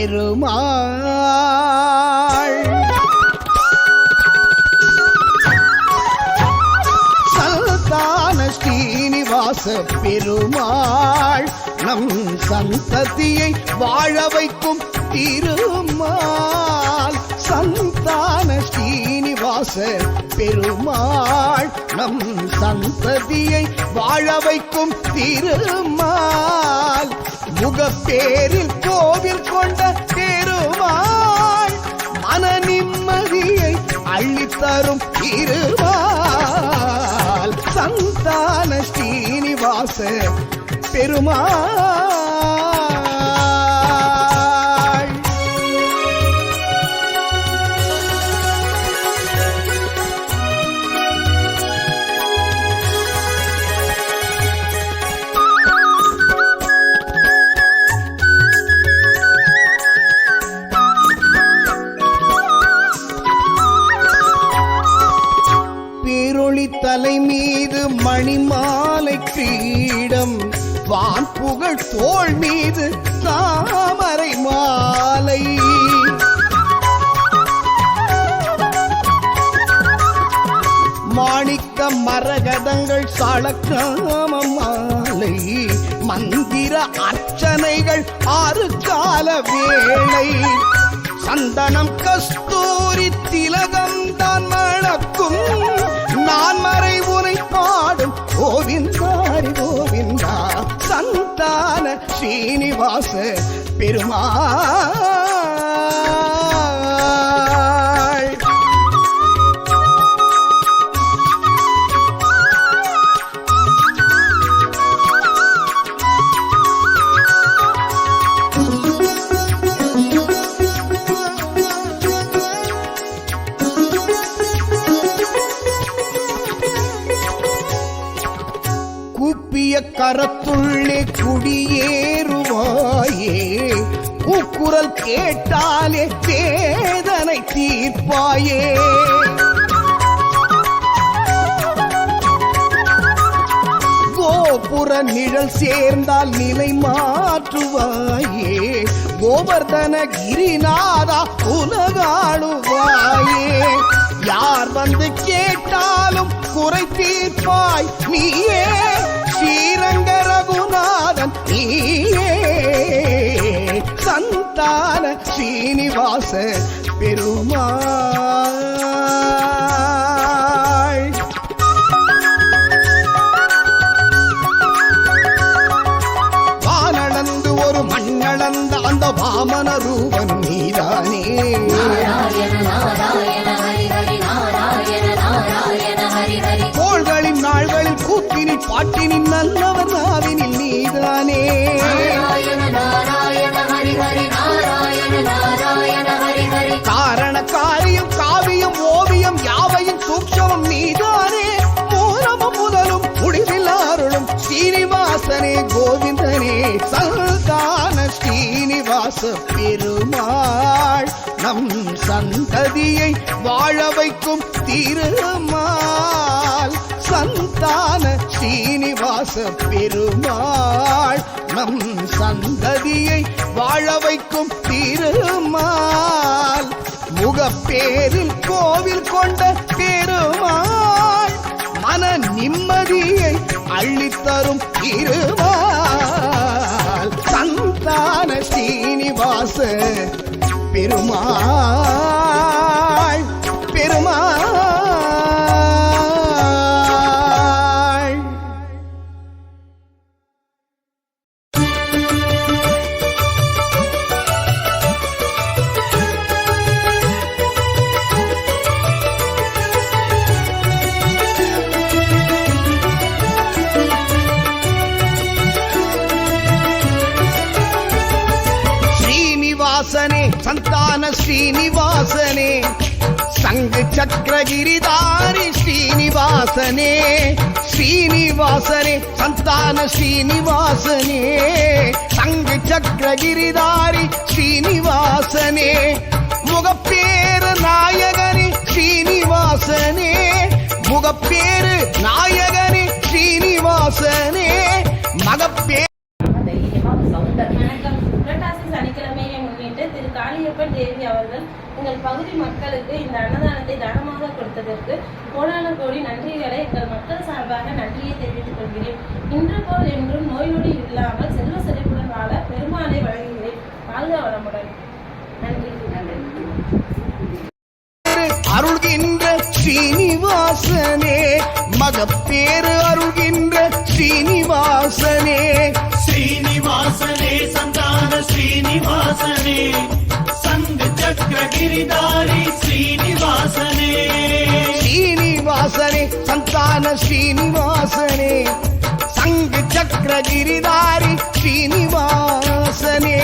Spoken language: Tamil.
பெருமாள். சந்தான ஸ்ரீனிவாச பெருமாள் நம் சந்ததியை வாழ வைக்கும் திருமால். சந்தான ஸ்ரீனிவாச பெருமாள் நம் சந்ததியை வாழ வைக்கும் திருமால். முகப்பேரில் கோவில் கொண்ட பெருமாள் மன நிம்மதியை அள்ளித்தரும் திருமால் சந்தான ஸ்ரீனிவாச பெருமாள். தலை மீது மணிமாலை கிரீடம் வான் புகழ் தோள் மீது தாமரை மாலை. மாணிக்க மரகதங்கள் சளக்காம மாலை மந்திர அர்ச்சனைகள் ஆறு கால வேளை. சந்தனம் கஸ்தூரி திலகம் தான் மணக்கும் வாச பெருமாள். கூப்பிய கரத்துள்ளே தாயே கூக்குரல் கேட்டாலே வேதனை தீர்ப்பாயே. கோபுர நிழல் சேர்ந்தால் நிலை மாற்றுவாயே. கோவர்தன கிரிநாதா உலகாளுவாயே. யார் வந்து கேட்டாலும் குறை தீர்ப்பாய் நீயே ஸ்ரீனிவாச பெருமாள். வானளந்து ஒரு மண்ணளந்த அந்த வாமன ரூபன் நீதானே. கோள்களின் நாள்களில் கூத்தினில் பாட்டினின் நல்லவர் நாவினில் காரண காரியம் காவியம் ஓவியம் யாவையும் சூக்ஷமம் நீதானே. மூலமும் முதலும் முடிவில் அருளும் ஸ்ரீனிவாசனே கோவிந்தனே. சல்தான ஸ்ரீனிவாச பெருமாள் நம் சந்ததியை வாழ வைக்கும் திருமால். சந்தான ஸ்ரீனிவாச பெருமாள் நம் சந்ததியை வாழ வைக்கும் திருமால். முகப்பேரில் கோவில் கொண்ட பெருமாள் மன நிம்மதியை அள்ளித்தரும் இருவாள் சந்தான சீனிவாச பெருமாள். சந்தான ஸ்ரீனிவாசனே சங்கு சக்கரகிரிதாரி ஸ்ரீனிவாசனே ஸ்ரீனிவாசனே சந்தான ஸ்ரீனிவாசனே சங்கு சக்கரகிரிதாரி ஸ்ரீனிவாசனே முகப்பேறு நாயகனே ஸ்ரீனிவாசனே முகப்பேறு நாயக காளியப்பன் தேவி அவர்கள் எங்கள் பகுதி மக்களுக்கு இந்த அன்னதானத்தை தானமாக கொடுத்ததற்கு கோடான கோடி நன்றிகளை எங்கள் மக்கள் சார்பாக நன்றியை தெரிவித்துக் கொள்கிறேன். இன்று போல் என்றும் நோய் இல்லாமல் செல்வ செழிப்புடன் வாழ பெருமாளை வழங்குகிறேன். வாழ்க வளமுடன். நன்றி. அருள்கின்ற மகப்பேறு அருள்கின்ற ஸ்ரீனிவாசனே ஸ்ரீனிவாசனே சந்தான ஸ்ரீனிவாசனே கிரிதாரி ஸ்ரீனிவாசனே. ஸ்ரீனிவாசனே சந்தான ஸ்ரீனிவாசனே. சங்கு சக்கர கிரிதாரி ஸ்ரீனிவாசனே.